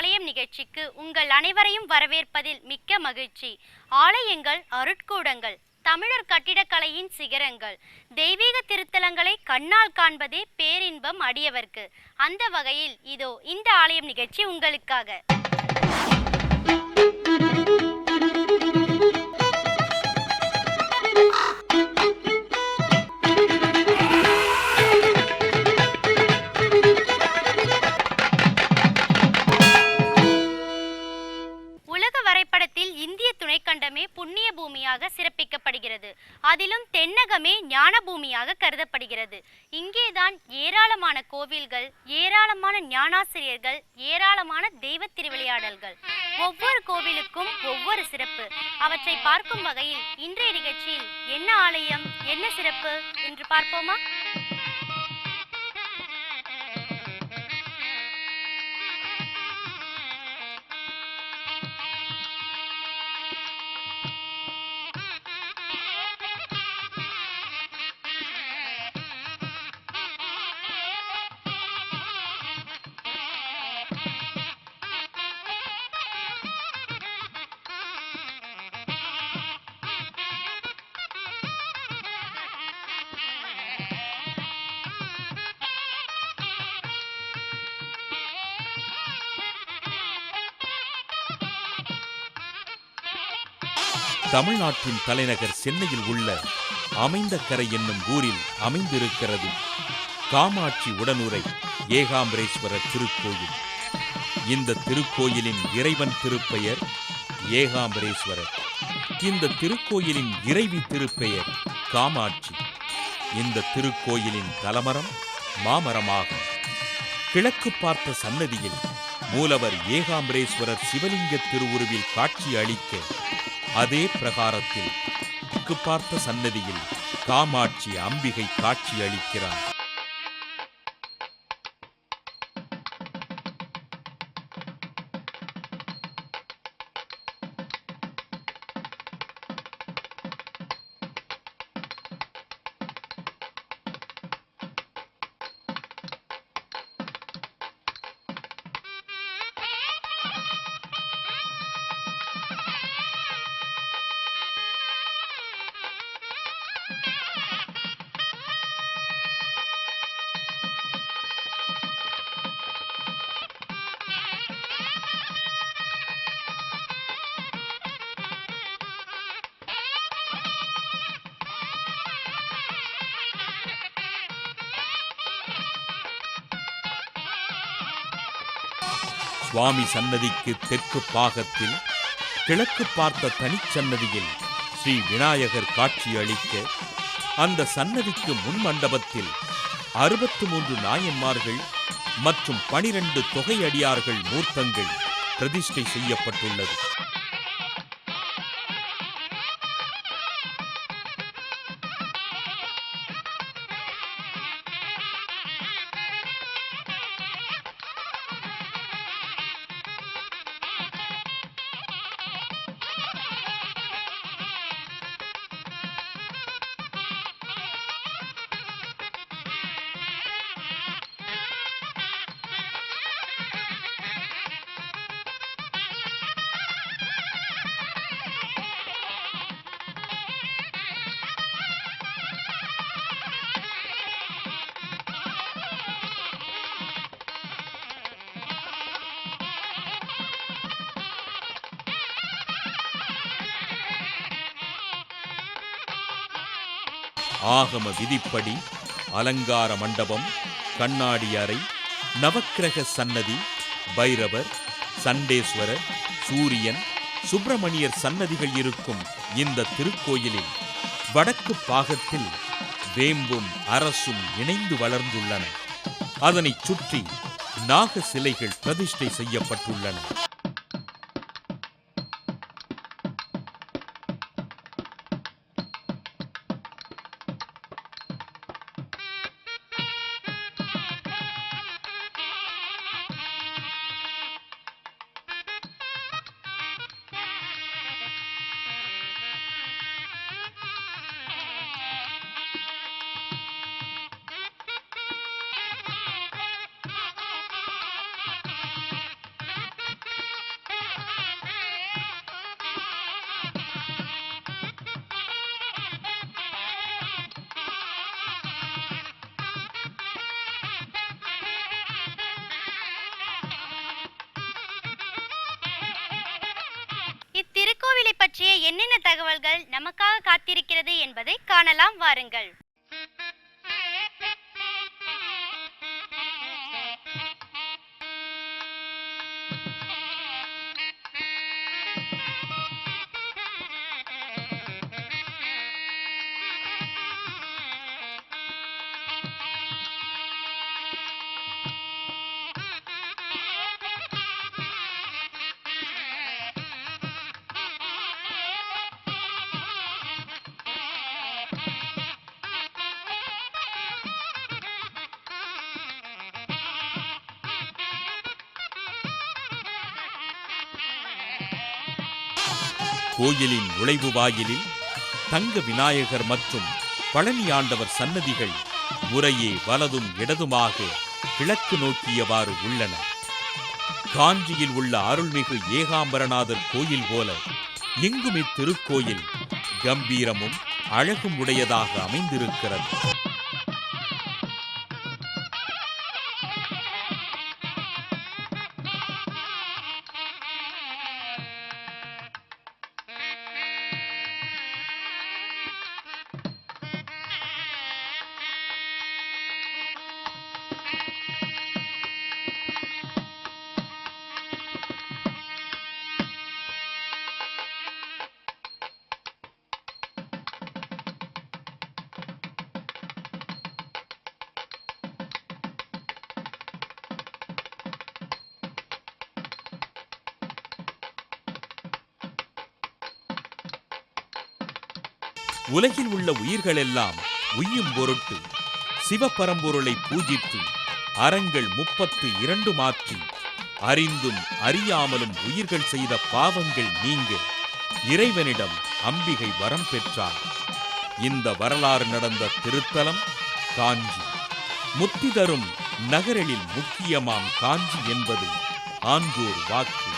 ஆலயம் நிகழ்ச்சிக்கு உங்கள் அனைவரையும் வரவேற்பதில் மிக்க மகிழ்ச்சி. ஆலயங்கள் அருட்கூடங்கள் தமிழர் கட்டிடக்கலையின் சிகரங்கள் தெய்வீக திருத்தலங்களை கண்ணால் காண்பதே பேரின்பம் அடியவர்க்கு. அந்த வகையில் இதோ இந்த ஆலயம் நிகழ்ச்சி உங்களுக்காக. சிறப்பிக்கப்படுகிறது அதிலும் தென்னகமே ஞானபூமியாக கருதப்படுகிறது. இங்கேதான் ஏராளமான கோவில்கள் ஏராளமான ஞானாசிரியர்கள் ஏராளமான தெய்வ திருவிளையாடல்கள். ஒவ்வொரு கோவிலுக்கும் ஒவ்வொரு சிறப்பு. அவற்றை பார்க்கும் வகையில் இன்றைய நிகழ்ச்சியில் என்ன ஆலயம் என்ன சிறப்பு என்று பார்ப்போமா? தமிழ்நாட்டின் தலைநகர் சென்னையில் உள்ள அமைந்த கரை என்னும் ஊரில் அமைந்திருக்கிறது காமாட்சி உடனுரை ஏகாம்பரேஸ்வரர் திருக்கோயில். இந்த திருக்கோயிலின் இறைவன் திருப்பெயர் ஏகாம்பரேஸ்வரர். இந்த திருக்கோயிலின் இறைவி திருப்பெயர் காமாட்சி. இந்த திருக்கோயிலின் தலமரம் மாமரமாகும். கிழக்கு பார்த்த சன்னதியில் மூலவர் ஏகாம்பரேஸ்வரர் சிவலிங்க திருவுருவில் காட்சி அளிக்க அதே பிரகாரத்தில் பார்த்த சன்னதியில் காமாட்சி அம்பிகை காட்சி சுவாமி சன்னதிக்கு தெற்கு பாகத்தில் கிழக்கு பார்த்த தனிச்சன்னதியில் ஸ்ரீ விநாயகர் காட்சி அளிக்க அந்த சன்னதிக்கு முன் மண்டபத்தில் அறுபத்து மூன்று நாயன்மார்கள் மற்றும் பனிரெண்டு தொகையடியார்கள் மூர்த்தங்கள் பிரதிஷ்டை செய்யப்பட்டுள்ளது. ஆகம விதிப்படி அலங்கார மண்டபம் கண்ணாடி அறை நவக்கிரக சன்னதி பைரவர் சண்டேஸ்வரர் சூரியன் சுப்பிரமணியர் சன்னதிகள் இருக்கும் இந்த திருக்கோயிலில் வடக்கு பாகத்தில் வேம்பும் அரசும் இணைந்து வளர்ந்துள்ளன. அதனைச் சுற்றி நாக சிலைகள் பிரதிஷ்டை செய்யப்பட்டுள்ளன. என்னென்ன தகவல்கள் நமக்காக காத்திருக்கிறது என்பதை காணலாம் வாருங்கள் கோயிலின் நுழைவு வாயிலில் தங்க விநாயகர் மற்றும் பழனி ஆண்டவர் சன்னதிகள் முறையே வலதும் இடதுமாக கிழக்கு நோக்கியவாறு உள்ளன. காஞ்சியில் உள்ள அருள்மிகு ஏகாம்பரநாதர் கோயில் போல எங்கும் இத்திருக்கோயில் கம்பீரமும் அழகும் உடையதாக அமைந்திருக்கிறது. உலகில் உள்ள உயிர்களெல்லாம் உய்யும் பொருட்டு சிவபரம்பொருளை பூஜித்து அறங்கள் முப்பத்து இரண்டு மாற்றி அறிந்தும் அறியாமலும் உயிர்கள் செய்த பாவங்கள் நீங்க இறைவனிடம் அம்பிகை வரம் பெற்றார். இந்த வரலாறு நடந்த திருத்தலம் காஞ்சி. முத்தி தரும் நகரலில் முக்கியமாம் காஞ்சி என்பது ஆன்றோர் வாக்கு.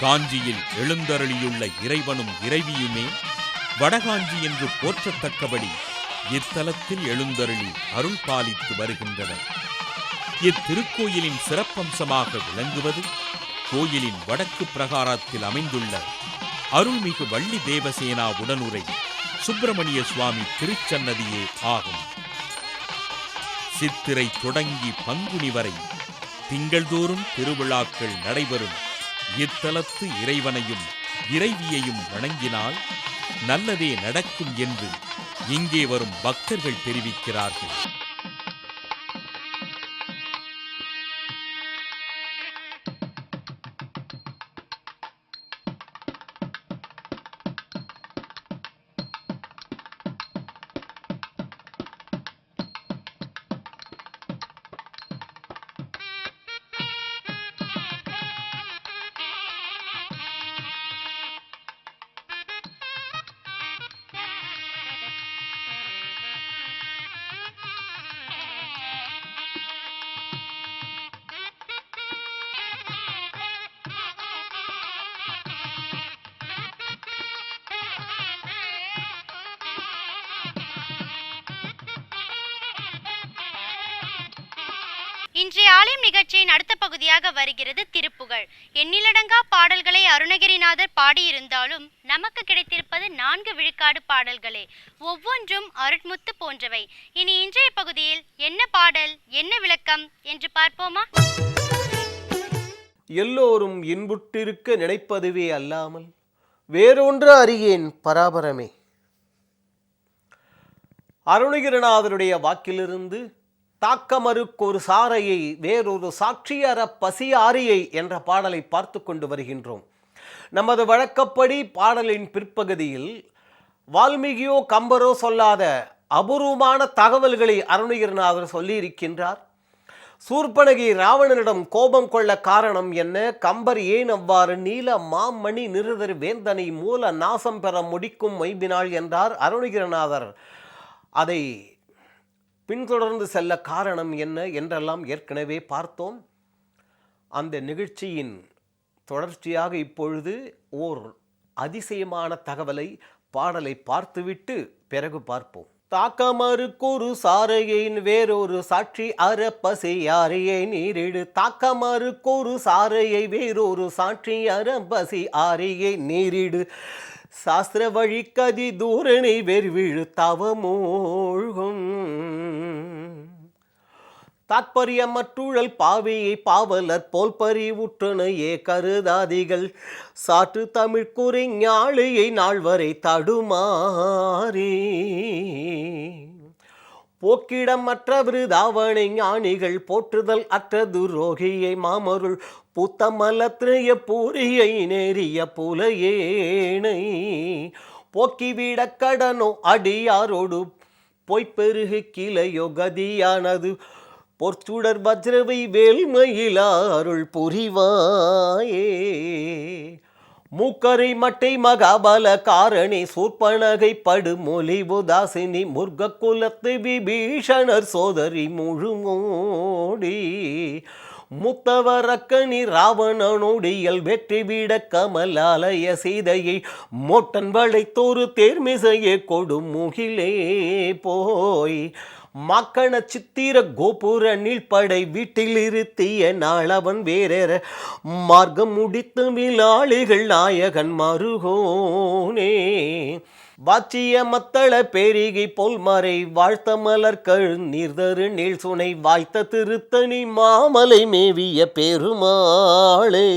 காஞ்சியில் எழுந்தருளியுள்ள இறைவனும் இறைவியுமே வடகாஞ்சி என்று போற்றத்தக்கபடி இத்தலத்தில் எழுந்தருளி அருள் பாலித்து வருகின்றனர். இத்திருக்கோயிலின் சிறப்பம்சமாக விளங்குவது கோயிலின் வடக்கு பிரகாரத்தில் அமைந்துள்ள அருள்மிகு வள்ளி தேவசேனா உடனுரை சுப்பிரமணிய சுவாமி திருச்சன்னதியே ஆகும். சித்திரை தொடங்கி பங்குனி வரை திங்கள்தோறும் திருவிழாக்கள் நடைபெறும். இத்தலத்து இறைவனையும் இறைவியையும் வணங்கினால் நல்லதே நடக்கும் என்று இங்கே வரும் பக்தர்கள் தெரிவிக்கிறார்கள். இன்றைய ஆலயம் நிகழ்ச்சியின் அடுத்த பகுதியாக வருகிறது திருப்புகழ். எண்ணிலடங்கா பாடல்களை அருணகிரிநாதர் பாடியிருந்தாலும் நமக்கு கிடைத்திருப்பது நான்கு விழுக்காடு பாடல்களே. ஒவ்வொன்றும் அருட்முத்து போன்றவை. இனி இன்றைய பகுதியில் என்ன பாடல் என்ன விளக்கம் என்று பார்ப்போமா? எல்லோரும் இன்புற்றிருக்க நினைப்பதுவே அல்லாமல் வேறொன்று அறியேன் பராபரமே. அருணகிரிநாதருடைய வாக்கிலிருந்து தாக்கமறுக்கொரு சாரையை வேறொரு சாட்சியர பசியாரியை என்ற பாடலை பார்த்து கொண்டு வருகின்றோம். நமது வழக்கப்படி பாடலின் பிற்பகுதியில் வால்மீகியோ கம்பரோ சொல்லாத அபூர்வமான தகவல்களை அருணகிரிநாதர் சொல்லியிருக்கின்றார். சூர்பனகி ராவணனிடம் கோபம் கொள்ள காரணம் என்ன? கம்பர் ஏன் அவ்வாறு நீல மாமணி நிருதர் வேந்தனை மூல நாசம் பெற முடிக்கும் மைம்பினாள் என்றார் அருணகிரிநாதர். அதை பின்தொடர்ந்து செல்ல காரணம் என்ன என்றெல்லாம் ஏற்கனவே பார்த்தோம். அந்த நிகழ்ச்சியின் தொடர்ச்சியாக இப்பொழுது ஓர் அதிசயமான தகவலை பாடலை பார்த்துவிட்டு பிறகு பார்ப்போம். தாக்கமறுக்கொரு சாரையின் வேறொரு சாட்சி அறப்பசை யாரையை நீரிடு. தாக்கமறுக்கொரு சாரையை வேறொரு சாட்சி அறப்பசி ஆரையை நீரிடு. சாஸ்திர வழி கதி தூரணி வெறுவிழு தவமூழ்கும் தாத்பரியமற்றுழல் பாவியை பாவலர் போல் பறிவுற்றனையே கருதாதிகள். சாற்று தமிழ் குறி நாள்வரை தடுமாறி. போக்கிடம் மற்ற விருதாவணை ஞானிகள் போற்றுதல் அற்ற துரோகியை மாமருள் புத்தமலத்திரைய பூரியை நேரிய புலையேனை போக்கிவிட கடனோ அடியாரோடு பொய்ப்பெருகு கிளையோ கதியானது பொற்சுடர் வஜ்ரவை வேல்மயிலாருள் புரிவாயே. மூக்கரை மட்டை மகாபல காரணி சூர்பனகை படுமொழி உதாசினி முர்க குலத்து விபீஷணர் சோதரி முழுமோடி. முத்தவரக்கணி ராவணனோடியல் வெற்றி விட கமலாலய சீதையை மோட்டன் வளைத்தோரு தேர்மிசையே கொடும் முகிலே போய். மக்கண சித்திர கோபுர நீழ்படை வீட்டில் இருத்திய நாளவன் வேறேற. மார்க்கம் முடித்து விழாளிகள் நாயகன் மருகோனே. வாச்சிய மத்தள பெருகி பொல்மறை வாழ்த்த மலர் கழு நீர்தரு நீள் சுனை வாய்த்த திருத்தணி மாமலை மேவிய பெருமாளே.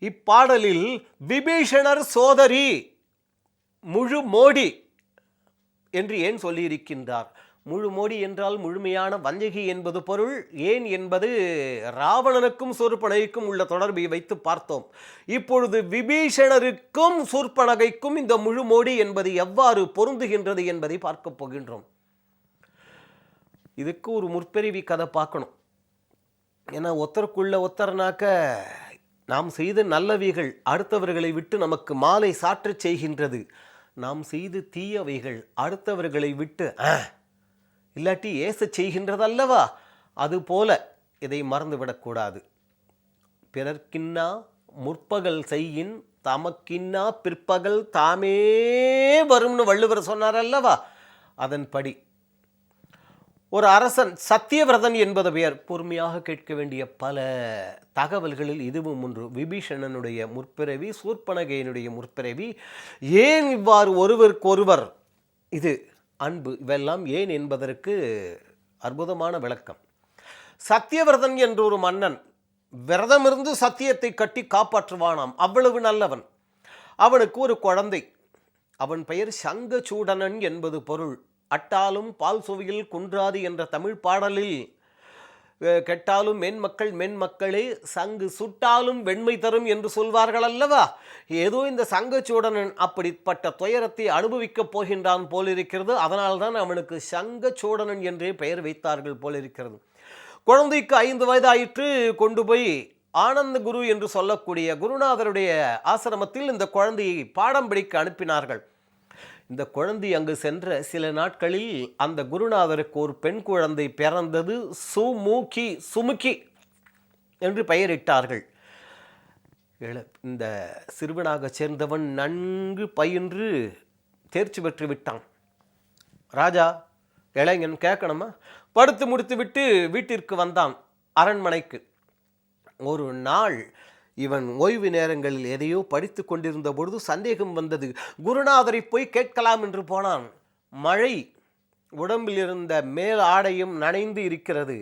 இப்பாடலில் விபீஷணர் சோதரி முழு மோடி என்று ஏன் சொல்லியிருக்கின்றார்? முழு மோடி என்றால் முழுமையான வஞ்சகி என்பது பொருள். ஏன் என்பது ராவணனுக்கும் சூர்பனகைக்கும் உள்ள தொடர்பை வைத்து பார்த்தோம். இப்பொழுது விபீஷணருக்கும் சூர்பனகைக்கும் இந்த முழு மோடி என்பது எவ்வாறு பொருந்துகின்றது என்பதை பார்க்கப் போகின்றோம். இதுக்கு ஒரு முற்பிரிவி கதை பார்க்கணும். ஏன்னா ஒத்தருக்குள்ள ஒத்தர்னாக்க நாம் செய்த நல்லவைகள் அடுத்தவர்களை விட்டு நமக்கு மாலை சாற்றச் செய்கின்றது. நாம் செய்து தீயவைகள் அடுத்தவர்களை விட்டு இல்லாட்டி ஏசச் செய்கின்றதல்லவா? அதுபோல இதை மறந்துவிடக்கூடாது பிறர்க்கின்னா முற்பகல் செய்யின் தமக்கின்னா பிற்பகல் தாமே வரும்னு வள்ளுவர் சொன்னார் அல்லவா? அதன்படி ஒரு அரசன் சத்தியவிரதன் என்பது பெயர் பொறுமையாக கேட்க வேண்டிய பல தகவல்களில் இதுவும் ஒன்று. விபீஷணனுடைய முற்பிறவி சூர்பனகையினுடைய முற்பிறவி ஏன் இவ்வாறு ஒருவருக்கொருவர் இது அன்பு? இவெல்லாம் ஏன் என்பதற்கு அற்புதமான விளக்கம். சத்தியவிரதன் என்ற ஒரு மன்னன் விரதமிருந்து சத்தியத்தை கட்டி காப்பாற்றுவானாம். அவ்வளவு நல்லவன். அவனுக்கு ஒரு குழந்தை. அவன் பெயர் சங்கச்சூடனன் என்பது பொருள். அட்டாலும் பால் சுவையில் குன்றாது என்ற தமிழ் பாடலில் கெட்டாலும் மென்மக்கள் மென்மக்களே சங்கு சுட்டாலும் வெண்மை தரும் என்று சொல்வார்கள் அல்லவா ஏதோ இந்த சங்கச்சூடனன் அப்படிப்பட்ட துயரத்தை அனுபவிக்கப் போகின்றான் போலிருக்கிறது. அதனால்தான் அவனுக்கு சங்கச்சூடனன் என்றே பெயர் வைத்தார்கள் போலிருக்கிறது. குழந்தைக்கு ஐந்து வயதாயிற்று கொண்டு போய் ஆனந்த குரு என்று சொல்லக்கூடிய குருநாதருடைய ஆசிரமத்தில் இந்த குழந்தையை பாடம் படிக்க அனுப்பினார்கள். இந்த குழந்தை அங்கு சென்ற சில நாட்களில் அந்த குருநாதருக்கு ஒரு பெண் குழந்தை பிறந்தது. சுமுகி சுமுகி என்று பெயரிட்டார்கள். இந்த சிறுவனாக சேர்ந்தவன் நன்கு பயின்று தேர்ச்சி பெற்று விட்டான். ராஜா இளைஞன் கேட்கணுமா? படுத்து முடித்து விட்டு வீட்டிற்கு வந்தான் அரண்மனைக்கு. ஒரு நாள் இவன் ஓய்வு நேரங்களில் எதையோ படித்து கொண்டிருந்த பொழுது சந்தேகம் வந்தது. குருநாதரை போய் கேட்கலாம் என்று போனான். மழை உடம்பில் இருந்த மேல் ஆடையும் நனைந்து இருக்கிறது.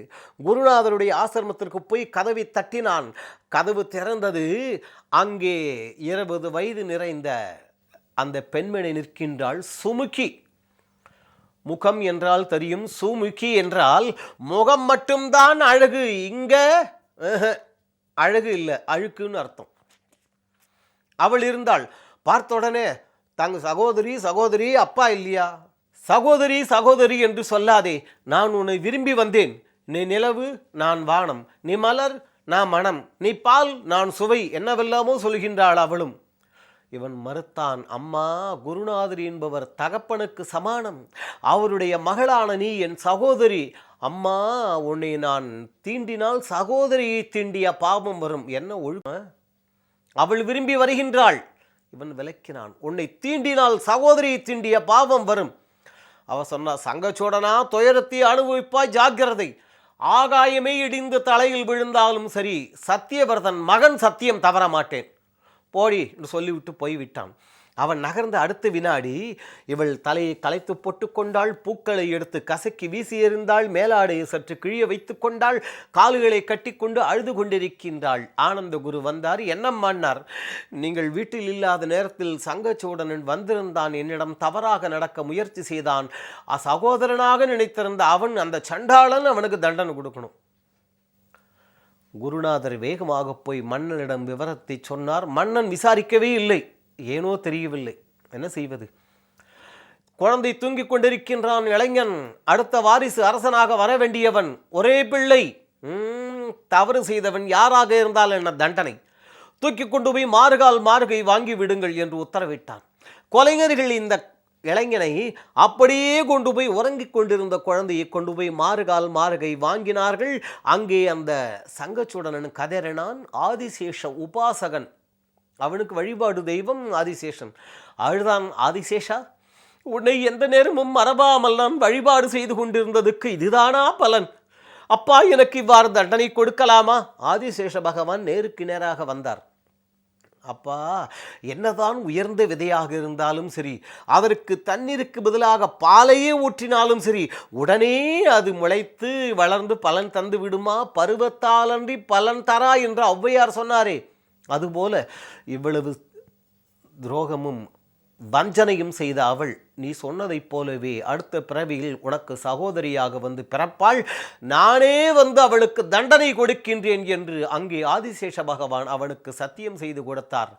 குருநாதருடைய ஆசிரமத்திற்கு போய் கதவை தட்டினான். கதவு திறந்தது. அங்கே இருபது வயது நிறைந்த அந்த பெண்மணி நிற்கின்றாள். சுமுகி. முகம் என்றால் தெரியும். சுமுகி என்றால் முகம் மட்டும்தான் அழகு. இங்க அழகு இல்லை அழுக்குன்னு அர்த்தம். அவள் இருந்தாள் பார்த்த உடனே தங்க சகோதரி சகோதரி அப்பா இல்லையா? சகோதரி சகோதரி என்று சொல்லாதே நான் உன்னை விரும்பி வந்தேன். நீ நிலவு நான் வானம். நீ மலர் நான் மனம். நீ பால் நான் சுவை. என்னவெல்லாமோ சொல்கின்றாள் அவளும். இவன் மறுத்தான் அம்மா குருநாதர் என்பவர் தகப்பனுக்கு சமானம். அவருடைய மகளான நீ என் சகோதரி. அம்மா உன்னை நான் தீண்டினால் சகோதரியை தீண்டிய பாவம் வரும். என்ன ஒழுமை அவள் விரும்பி வருகின்றாள். இவன் விளக்கினான் உன்னை தீண்டினால் சகோதரியை தீண்டிய பாவம் வரும். அவ சொன்னா சங்கச்சோடனா துயரத்தை அனுபவிப்பாய் ஜாக்கிரதை. ஆகாயமே இடிந்து தலையில் விழுந்தாலும் சரி சத்தியவர்தன் மகன் சத்தியம் தவற மாட்டேன் போடி என்று சொல்லிவிட்டு போய்விட்டான். அவன் நகர்ந்த அடுத்த வினாடி இவள் தலையை களைத்து போட்டு கொண்டாள் பூக்களை எடுத்து கசக்கி வீசி எறிந்தாள் மேலாடையை சற்று கிழிய வைத்து கொண்டாள் கால்களை கட்டிக்கொண்டு அழுது கொண்டிருக்கின்றாள். ஆனந்த குரு வந்தார் என்னம்மான்னார் நீங்கள் வீட்டில் இல்லாத நேரத்தில் சங்கச்சூடனன் வந்திருந்தான். என்னிடம் தவறாக நடக்க முயற்சி செய்தான். அசகோதரனாக சகோதரனாக நினைத்திருந்த அவன் அந்த சண்டாளன் அவனுக்கு தண்டனை கொடுக்கணும். குருநாதர் வேகமாக போய் மன்னனிடம் விவரத்தை சொன்னார். மன்னன் விசாரிக்கவே இல்லை. ஏனோ தெரியவில்லை. என்ன செய்வது? குழந்தை தூங்கிக் கொண்டிருக்கின்றான் இளைஞன். அடுத்த வாரிசு அரசனாக வர வேண்டியவன். ஒரே பிள்ளை. தவறு செய்தவன் யாராக இருந்தால் என்ன தண்டனை? தூக்கி கொண்டு போய் மாறுகால் மாறுகை வாங்கி விடுங்கள் என்று உத்தரவிட்டான். கொலைஞர்கள் இந்த இளைஞனை அப்படியே கொண்டு போய் உறங்கிக் கொண்டிருந்த குழந்தையை கொண்டு போய் மாறுகால் மாறுகை வாங்கினார்கள். அங்கே அந்த சங்கச்சுடனன் கதறினான். ஆதிசேஷ உபாசகன் அவனுக்கு வழிபாடு தெய்வம் ஆதிசேஷன். அழுதான் ஆதிசேஷா உன்னை எந்த நேரமும் மறவாமல் நான் வழிபாடு செய்து கொண்டிருந்ததுக்கு இதுதானா பலன்? அப்பா எனக்கு இவ்வாறு தண்டனை கொடுக்கலாமா? ஆதிசேஷ பகவான் நேருக்கு நேராக வந்தார். அப்பா என்னதான் உயர்ந்த விதையாக இருந்தாலும் சரி அதற்கு தண்ணீருக்கு பதிலாக பாலையே ஊற்றினாலும் சரி உடனே அது முளைத்து வளர்ந்து பலன் தந்து விடுமா பருவத்தாலன்றி பலன் தரா? என்று ஔவையார் சொன்னாரே. அதுபோல இவ்வளவு துரோகமும் வஞ்சனையும் செய்த அவள் நீ சொன்னதைப் போலவே அடுத்த பிறவியில் உனக்கு சகோதரியாக வந்து பிறப்பாள். நானே வந்து அவளுக்கு தண்டனை கொடுக்கின்றேன் என்று அங்கே ஆதிசேஷ பகவான் அவனுக்கு சத்தியம் செய்து கொடுத்தார்.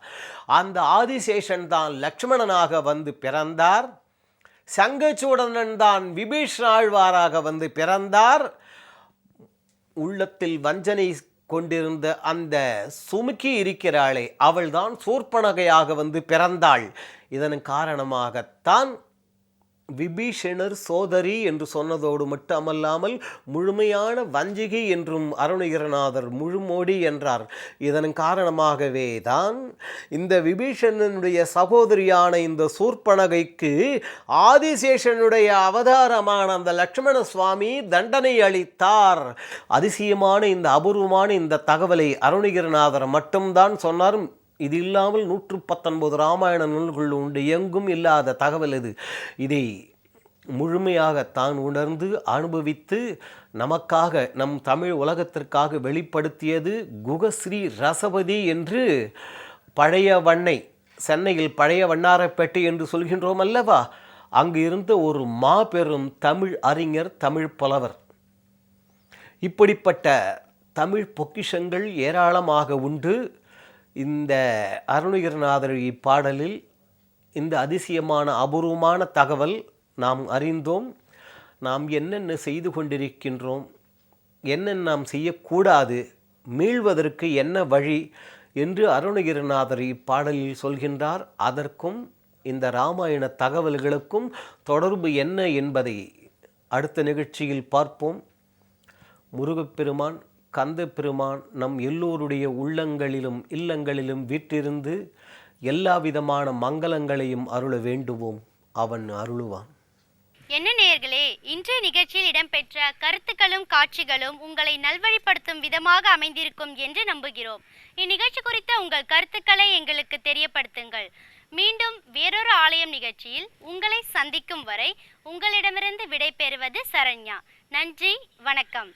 அந்த ஆதிசேஷன் தான் லக்ஷ்மணனாக வந்து பிறந்தார். சங்கச்சூடனன் தான் விபீஷ் ஆழ்வாராக வந்து பிறந்தார். உள்ளத்தில் வஞ்சனை கொண்டிருந்த அந்த சுமுக்கி இருக்கிறாளே அவள்தான் சூர்பனகையாக வந்து பிறந்தாள். இதன் காரணமாகத்தான் விபீஷணர் சோதரி என்று சொன்னதோடு மட்டுமல்லாமல் முழுமையான வஞ்சிகை என்றும் அருணகிரநாதர் முழுமோடி என்றார். இதன் காரணமாகவே தான் இந்த விபீஷணனுடைய சகோதரியான இந்த சூர்பனகைக்கு ஆதிசேஷனுடைய அவதாரமான அந்த லக்ஷ்மண சுவாமி தண்டனை அளித்தார். அதிசயமான இந்த அபூர்வமான இந்த தகவலை அருணகிரநாதர் மட்டும்தான் சொன்னார். இது இல்லாமல் நூற்று பத்தொன்பது ராமாயண நூல்கள் உண்டு. எங்கும் இல்லாத தகவல் இது இதை முழுமையாக தான் உணர்ந்து அனுபவித்து நமக்காக நம் தமிழ் உலகத்திற்காக வெளிப்படுத்தியது குகஸ்ரீ ரசபதி என்று பழைய வண்ணை சென்னையில் பழைய வண்ணாரப்பேட்டை என்று சொல்கின்றோம் அல்லவா? அங்கு இருந்த ஒரு மாபெரும் தமிழ் அறிஞர் தமிழ் புலவர். இப்படிப்பட்ட தமிழ் பொக்கிஷங்கள் ஏராளமாக உண்டு. இந்த அருணகிரிநாதர் இப்பாடலில் இந்த அதிசயமான அபூர்வமான தகவல் நாம் அறிந்தோம். நாம் என்னென்ன செய்து கொண்டிருக்கின்றோம்? என்னென்ன நாம் செய்யக்கூடாது? மீள்வதற்கு என்ன வழி? என்று அருணகிரிநாதர் இப்பாடலில் சொல்கின்றார். அதற்கும் இந்த ராமாயண தகவல்களுக்கும் தொடர்பு என்ன என்பதை அடுத்த நிகழ்ச்சியில் பார்ப்போம். முருகப்பெருமான் கந்தப்பெருமான் நம் எல்லோருடைய உள்ளங்களிலும் இல்லங்களிலும் வீற்றிருந்து எல்லா விதமான மங்களங்களையும் அருள வேண்டுவோம். அவன் அருளுவான். என்ன நேயர்களே இன்றைய நிகழ்ச்சியில் இடம்பெற்ற கருத்துக்களும் காட்சிகளும் உங்களை நல்வழிப்படுத்தும் விதமாக அமைந்திருக்கும் என்று நம்புகிறோம். இந்நிகழ்ச்சி குறித்த உங்கள் கருத்துக்களை எங்களுக்கு தெரியப்படுத்துங்கள். மீண்டும் வேறொரு ஆலயம் நிகழ்ச்சியில் உங்களை சந்திக்கும் வரை உங்களிடமிருந்து விடை பெறுவது சரண்யா. நன்றி வணக்கம்.